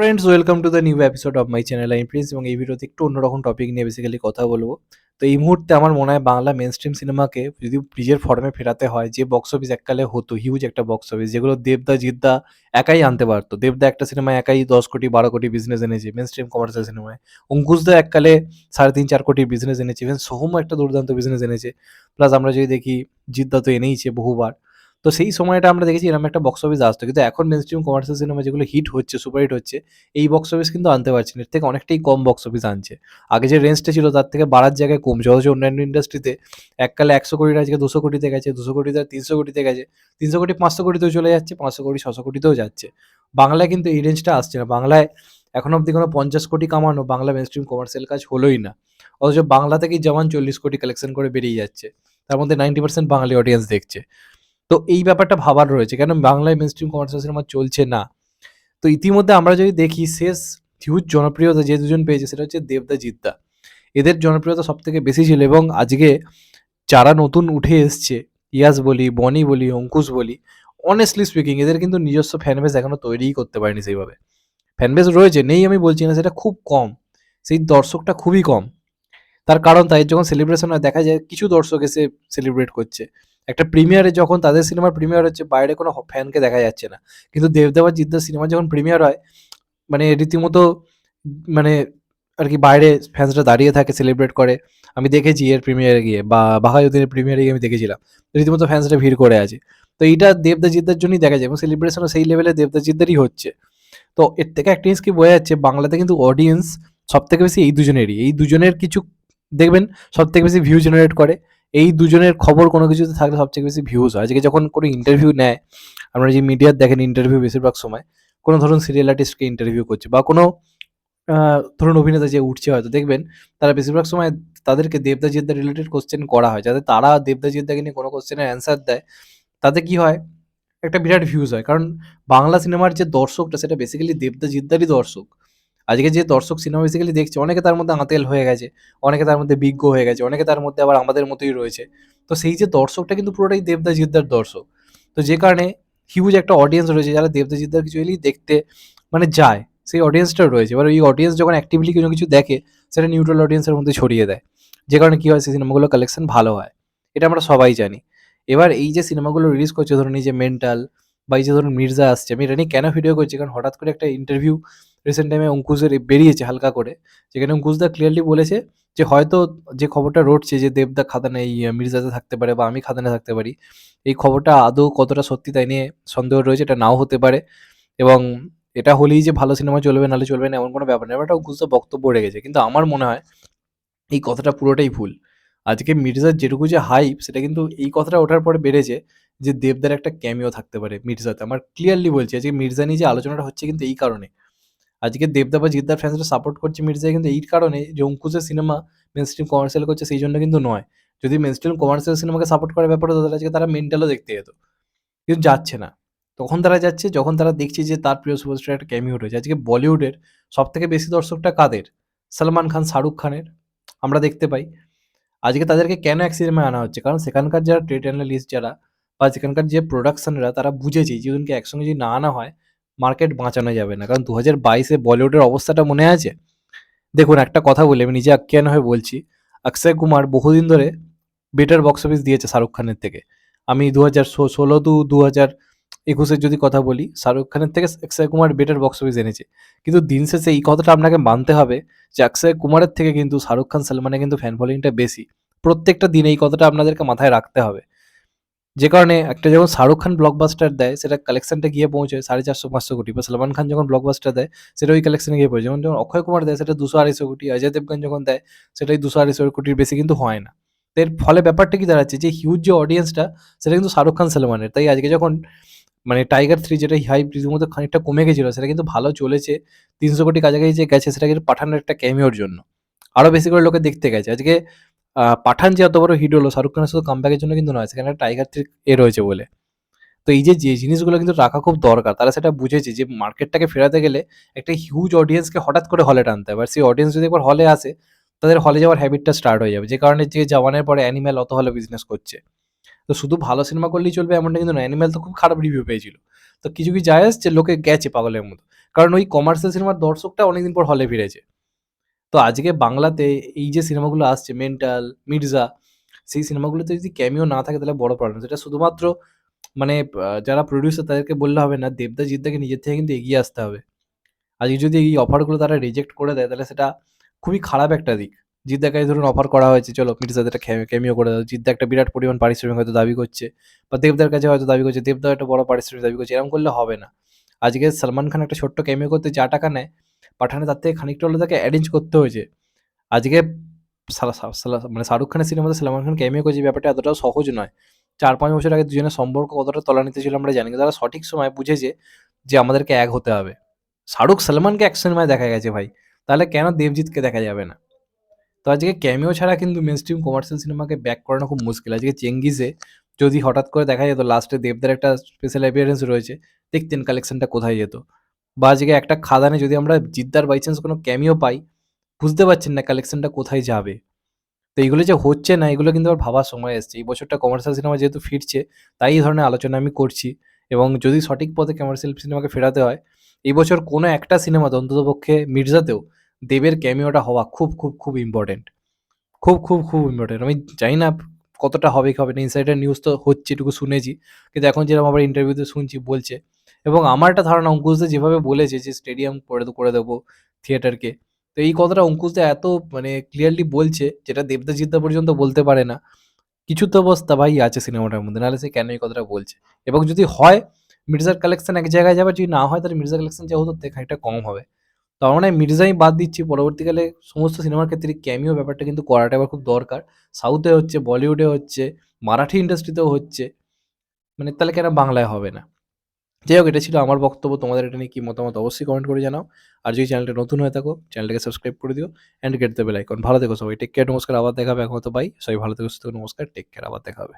Friends welcome to the new episode of my channel I Prince এবং এই ভিডিওতে একটু অন্যরকম টপিক নিয়ে বেসিক্যালি কথা বলব। তো এই মুহূর্তে আমার মনে হয় বাংলা মেন স্ট্রিম সিনেমাকে যদি ব্রিজের ফর্মে ফেরাতে হয়, যে বক্স অফিস এককালে হতো হিউজ একটা বক্স অফিস যেগুলো দেবদা, জিদ্দা একাই আনতে পারতো। দেবদা একটা সিনেমায় একাই দশ কোটি, বারো কোটি বিজনেস এনেছে মেন স্ট্রিম কমার্শিয়াল সিনেমায় অঙ্কুশদা এককালে সাড়ে তিন, চার কোটি বিজনেস এনেছে ইভেন সোহমও একটা দুর্দান্ত বিজনেস এনেছে। প্লাস আমরা যদি দেখি, জিদ্দা তো এনেইছে বহুবার। তো সেই সময়টা আমরা দেখেছি এরকম একটা বক্স অফিস আসতো। কিন্তু এখন মেন স্ট্রিম কমার্শিয়াল সিনেমা যেগুলো হিট হচ্ছে সুপার হিট হচ্ছে, এই বক্স অফিস কিন্তু আনতে পারছে না। এর থেকে অনেকটাই কম বক্স অফিস আনছে। আগে যে রেঞ্জটা ছিল তার থেকে বাড়ার জায়গায় কমছে অথচ অন্যান্য ইন্ডাস্ট্রিতে এককালে একশো কোটির আজকে দুশো কোটিতে গেছে, দুশো কোটিতে তিনশো কোটিতে গেছে, তিনশো কোটি পাঁচশো কোটিতেও চলে যাচ্ছে, পাঁচশো কোটি, ছশো কোটিতেও যাচ্ছে। বাংলায় কিন্তু এই রেঞ্জটা আসছে না। বাংলায় এখন অব্দি কোনো পঞ্চাশ কোটি কামানো বাংলা মেন স্ট্রিম কমার্শিয়াল কাজ হলোই না। অথচ বাংলা থেকেই যেমন চল্লিশ কোটি কালেকশন করে বেরিয়ে যাচ্ছে, তার মধ্যে নাইনটি পার্সেন্ট বাঙালি অডিয়েন্স দেখছে। তো এই ব্যাপারটা ভাবার রয়েছে। কেন বাংলায় মেন স্ট্রিম কমার্শিয়াল সিনেমা চলছে না? তো ইতিমধ্যে আমরা যদি দেখি, শেষ হিউজ জনপ্রিয়তা যে দুজন পেয়েছে সেটা হচ্ছে দেবদা জিদ্দা। এদের জনপ্রিয়তা সব থেকে বেশি ছিল এবং আজকে যারা নতুন উঠে এসছে, ইয়াস বলি, বনি বলি, অঙ্কুশ বলি অনেস্টলি স্পিকিং এদের কিন্তু নিজস্ব ফ্যানবেস এখনও তৈরিই করতে পারেনি সেইভাবে। ফ্যানবেস রয়েছে, নেই আমি বলছি না, সেটা খুব কম। সেই দর্শকটা খুবই কম। তার কারণ তাই, যখন সেলিব্রেশন হয়, দেখা যায় কিছু দর্শক এসে সেলিব্রেট করছে। একটা প্রিমিয়ারে যখন তাদের সিনেমার প্রিমিয়ার হচ্ছে, বাইরে কোনো ফ্যানকে দেখা যাচ্ছে না। কিন্তু দেবদেবা জিদ্দার সিনেমা যখন প্রিমিয়ার হয় মানে রীতিমতো মানে আর কি বাইরে ফ্যান্সরা দাঁড়িয়ে থাকে সেলিব্রেট করে। আমি দেখেছি এর প্রিমিয়ারে গিয়ে, বা বাহায়ুদ্দিনের প্রিমিয়ারে গিয়ে আমি দেখেছিলাম। রীতিমতো ফ্যান্সরা ভিড় করে আছে। তো এইটা দেবদা জিদ্দার জন্যই দেখা যায় এবং সেলিব্রেশনও সেই লেভেলে দেবদা জিদ্দারই হচ্ছে। তো এর থেকে একটা জিনিস কি বোঝা যাচ্ছে, বাংলাতে কিন্তু অডিয়েন্স সব থেকে বেশি এই দুজনেরই। এই দুজনের কিছু দেখবেন সব থেকে বেশি ভিউ জেনারেট করে। এই দুজনের খবর কোনো কিছুতে থাকলে সবথেকে বেশি ভিউজ হয়। আজকে যখন কোনো ইন্টারভিউ নেয় আপনারা যে মিডিয়ার দেখেন ইন্টারভিউ বেশিরভাগ সময়, কোনো ধরুন সিরিয়াল আর্টিস্টকে ইন্টারভিউ করছে বা কোনো ধরুন অভিনেতা যে উঠছে হয়তো, দেখবেন তারা বেশিরভাগ সময় তাদেরকে দেবদা জিদ্দা রিলেটেড কোশ্চেন করা হয়। যাতে তারা দেবদা জিদ্দাকে নিয়ে কোনো কোশ্চেনের অ্যান্সার দেয়, তাতে কি হয়? একটা বিরাট ভিউজ হয়। কারণ বাংলা সিনেমার যে দর্শকটা, সেটা বেসিক্যালি দেবদা জিদ্দারই দর্শক। আজকে যে দর্শক সিনেমা বেসিক্যালি দেখছে, অনেকে তার মধ্যে আঁতেল হয়ে গেছে, অনেকে তার মধ্যে বিজ্ঞ হয়ে গেছে, অনেকে তার মধ্যে আবার আমাদের মতোই রয়েছে। তো সেই যে দর্শকটা কিন্তু পুরোটাই দেবদা জিদ্দার দর্শক। তো যে কারণে হিউজ একটা অডিয়েন্স রয়েছে, যারা দেবদা জিদ্দার কিছু এলেই দেখতে মানে যায়, সেই অডিয়েন্সটা রয়েছে। এবার ওই অডিয়েন্স যখন অ্যাক্টিভলি কোনো কিছু দেখে, সেটা নিউট্রাল অডিয়েন্সের মধ্যে ছড়িয়ে দেয়। যে কারণে কী হয়, সেই সিনেমাগুলো কালেকশন ভালো হয়। এটা আমরা সবাই জানি। এবার এই যে সিনেমাগুলো রিলিজ করছে, ধরুন এই যে মেন্টাল বা এই যে ধরুন মির্জা আসছে, আমি এটা নিয়ে কেন ভিডিও করছি? কারণ হঠাৎ করে একটা ইন্টারভিউ রিসেন্ট টাইমে অঙ্কুশের বেরিয়েছে হালকা করে, যেখানে অঙ্কুশদা ক্লিয়ারলি বলেছে যে হয়তো যে খবরটা রটছে যে দেবদা খাদানে এই মির্জাতে থাকতে পারে বা আমি খাদানে থাকতে পারি, এই খবরটা আদৌ কতটা সত্যি তাই নিয়ে সন্দেহ রয়েছে, এটা নাও হতে পারে। এবং এটা হলেই যে ভালো সিনেমা চলবে, নাহলে চলবে না, এমন কোনো ব্যাপার না। এটা অঙ্কুশদা বক্তব্য রেখেছে। কিন্তু আমার মনে হয় এই কথাটা পুরোটাই ভুল। আজকে মির্জার যেটুকু যে হাইপ সেটা কিন্তু এই কথাটা ওঠার পরে বেড়েছে যে দেবদার একটা ক্যামিও থাকতে পারে মির্জাতে। আমার ক্লিয়ারলি বলছি, আজকে মির্জা নিয়ে যে আলোচনাটা হচ্ছে কিন্তু এই কারণে। আজকে দেবদা বা জিদ্দার ফ্যান্সরা সাপোর্ট করছে মির্জা কিন্তু এই কারণে যে অঙ্কুশের সিনেমা মেন স্ট্রিম কমার্শিয়াল করছে সেই জন্য কিন্তু নয়। যদি মেন স্ট্রিম কমার্শিয়াল সিনেমাকে সাপোর্ট করার ব্যাপারে তাদের আজকে তারা মেন্টালও দেখতে যেত। কিন্তু যাচ্ছে না। তখন তারা যাচ্ছে, যখন তারা দেখছে যে তার প্রিয় সুপারস্টার একটা ক্যামিও রয়েছে। আজকে বলিউডের সব থেকে বেশি দর্শকটা কাদের? সালমান খান, শাহরুখ খানের। আমরা দেখতে পাই। আজকে তাদেরকে কেন এক সিনেমায় আনা হচ্ছে? কারণ সেখানকার যারা ট্রেড অ্যানালিস্ট যারা বা সেখানকার যে প্রোডাকশনরা তারা বুঝেছে যে ওদেরকে একসঙ্গে যদি না আনা হয় মার্কেট বাঁচানো যাবে না। কারণ দু হাজার বাইশে বলিউডের অবস্থাটা মনে আছে? দেখুন, একটা কথা বলি, আমি নিজে আখ্যান হয়ে বলছি। অক্ষয় কুমার বহুদিন ধরে বেটার বক্স অফিস দিয়েছে শাহরুখ খানের থেকে। আমি দু হাজার ষোলো টু দু হাজার একুশের যদি কথা বলি, শাহরুখ খানের থেকে Akshay Kumar better box office এনেছে। কিন্তু দিন শেষে এই কথাটা আপনাকে মানতে হবে যে অক্ষয় কুমারের থেকে কিন্তু শাহরুখ খান, সালমানের কিন্তু ফ্যান ফলোয়িংটা বেশি। প্রত্যেকটা দিন এই কথাটা আপনাদেরকে মাথায় রাখতে হবে। যে কারণে একটা যখন শাহরুখ খান ব্লকবাস্টার দেয়, সেটা কালেকশনটা গিয়ে পৌঁছায় সাড়ে চারশো, পাঁচশো কোটি, বা সালমান খান যখন ব্লকবাস্টার দেয়, সেটা ওই কালেকশনে গিয়ে পৌঁছে যেমন যখন অক্ষয় কুমার দেয়, সেটা দুশো আড়াইশো কোটি, অজয় দেবগান যখন দেয় সেটাই দুশো আড়াইশো কোটির বেশি কিন্তু হয় না। এর ফলে ব্যাপারটা কি দাঁড়াচ্ছে যে হিউজ যে অডিয়েন্সটা সেটা কিন্তু শাহরুখ খান, সালমানের। তাই আজকে যখন মানে টাইগার থ্রি যেটা হাই রীতিমতো খানিকটা কমে গেছিল, সেটা কিন্তু ভালো চলেছে। তিনশো কোটি কাছাকাছি যে গেছে, সেটা কিন্তু পাঠানোর একটা ক্যামিওর জন্য। আরও বেশি করে লোকে দেখতে গেছে। আজকে পাঠান যে এত বড় হিট হলো শাহরুখ খানের শুধু কামব্যাকের জন্য কিন্তু নয় সেখানে টাইগার থ্রি এ রয়েছে বলে। তো এই যে যে জিনিসগুলো কিন্তু রাখা খুব দরকার তারা সেটা বুঝেছে যে মার্কেটটাকে ফেরাতে গেলে একটা হিউজ অডিয়েন্সকে হঠাৎ করে হলে টানতে হবে। আর সেই অডিয়েন্স যদি একবার হলে আসে তাদের হলে যাওয়ার হ্যাবিটটা স্টার্ট হয়ে যাবে। যে কারণে যে জওয়ানের পরে অ্যানিম্যাল অত হলে বিজনেস করছে। তো শুধু ভালো সিনেমা করলেই চলবে এমনটা কিন্তু না অ্যানিম্যাল তো খুব খারাপ রিভিউ পেয়েছিল। তো কিছু, কিছু যায় আসছে লোকে গেছে পাগলের মতো। কারণ ওই কমার্শিয়াল সিনেমার দর্শকটা অনেকদিন পর হলে ফিরেছে। তো আজকে বাংলাতে এই যে সিনেমাগুলো আসছে 'মেন্টাল', 'মির্জা' সেই সিনেমাগুলোতে যদি ক্যামিও না থাকে তাহলে বড় প্রবলেম। সেটা শুধুমাত্র মানে যারা প্রোডিউসার তাদেরকে বললে হবে না। দেবদা, জিদ্দাকে নিজের থেকে কিন্তু এগিয়ে আসতে হবে। আজকে যদি এই অফারগুলো তারা রিজেক্ট করে দেয় তাহলে সেটা খুবই খারাপ একটা দিক। জিদ্দাকে ধরুন অফার করা হয়েছে চলো মির্জাতে একটা ক্যামিও করে দাও। জিদ্দা একটা বিরাট পরিমাণ পারিশ্রমিক হয়তো দাবি করছে বা দেবদার কাছে হয়তো দাবি করছে। দেবদাও একটা বড় পারিশ্রমিক দাবি করছে। এরকম করলে হবে না। আজকে সালমান খান একটা ছোট্ট ক্যামিও করতে যা টাকা নেয়, পাঠানে তার থেকে খানিকটা হলে তাকে অ্যারেঞ্জ করতে হয়েছে। আজকে মানে শাহরুখ খানের সিনেমাতে সালমান খান ক্যামিও করেছে ব্যাপারটা এতটাও সহজ নয়। ৪-৫ বছর আগে দুজনের সম্পর্ক কতটা তলানিতে ছিল আমরা জানি। তারা সঠিক সময় বুঝেছে যে আমাদেরকে এক হতে হবে। শাহরুখ সালমানকে এক সিনেমায় দেখা গেছে ভাই। তাহলে কেন দেবজিৎকে দেখা যাবে না? তো আজকে ক্যামিও ছাড়া কিন্তু মেইনস্ট্রিম কমার্শিয়াল সিনেমাকে ব্যাক করানো খুব মুশকিল। আজকে 'চেঙ্গিজে' যদি হঠাৎ করে দেখা যেত লাস্টে দেবদার একটা স্পেশাল অ্যাপিয়ারেন্স রয়েছে, দেখতেন কালেকশনটা কোথায় যেত। বা আজকে একটা খাদানে যদি আমরা জিদ্দার বাই চান্স কোনো ক্যামিও পাই, বুঝতে পারছেন না কালেকশনটা কোথায় যাবে। তো এইগুলো যে হচ্ছে না এগুলো কিন্তু আবার ভাবার সময় এসছে। এই বছরটা কমার্শিয়াল সিনেমা যেহেতু ফিরছে, তাই এই ধরনের আলোচনা আমি করছি এবং যদি সঠিক পথে কমার্শিয়াল সিনেমাকে ফেরাতে হয়, এই বছর কোনো একটা সিনেমাতে অন্ততপক্ষে 'মির্জাতেও' দেবের ক্যামিওটা হওয়া খুব, খুব, খুব ইম্পোর্টেন্ট। খুব, খুব, খুব ইম্পোর্টেন্ট। আমি জানি না কতটা হবে কি হবে না। ইনসাইডার নিউজ তো হচ্ছে এটুকু শুনেছি। কিন্তু এখন যেরকম আবার ইন্টারভিউতে শুনছি বলছে এবং আমার একটা ধারণা অঙ্কুশদা যেভাবে বলেছে যে স্টেডিয়াম করে করে দেবো থিয়েটারকে। তো এই কথাটা অঙ্কুশদা এত মানে ক্লিয়ারলি বলছে যেটা দেবদা, জিদ্দা পর্যন্ত বলতে পারে না। কিছু তো অবস্থা ভাই আছে সিনেমাটার মধ্যে। নাহলে সে কেন এই কথাটা বলছে? এবং যদি হয় মির্জার কালেকশন এক জায়গায় যাবে, যদি না হয় তাহলে মির্জা কালেকশন যা হতো খানিকটা কম হবে। তো আমার মনে হয় মির্জাই বাদ দিচ্ছি। পরবর্তীকালে সমস্ত সিনেমার ক্ষেত্রে ক্যামিও ব্যাপারটা কিন্তু করাটা এবার খুব দরকার। সাউথে হচ্ছে, বলিউডে হচ্ছে, মারাঠি ইন্ডাস্ট্রিতেও হচ্ছে। মানে তাহলে কেন বাংলায় হবে না? যাই হোক এটা ছিল আমার বক্তব্য। তোমাদের এটা নিয়ে কি মতামত অবশ্যই কমেন্ট করে জানাও। আর যদি চ্যানেলটা নতুন হয়ে থাকো চ্যানেলটাকে সাবস্ক্রাইব করে দিও অ্যান্ড গেট দ্য বেল। ভালো থেকো সবাই। টেক কেয়ার নমস্কার আবার দেখাবে তো বাই। সবাই ভালো থেকো, সুস্থ নমস্কার। টেক কেয়ার আবার দেখা হবে।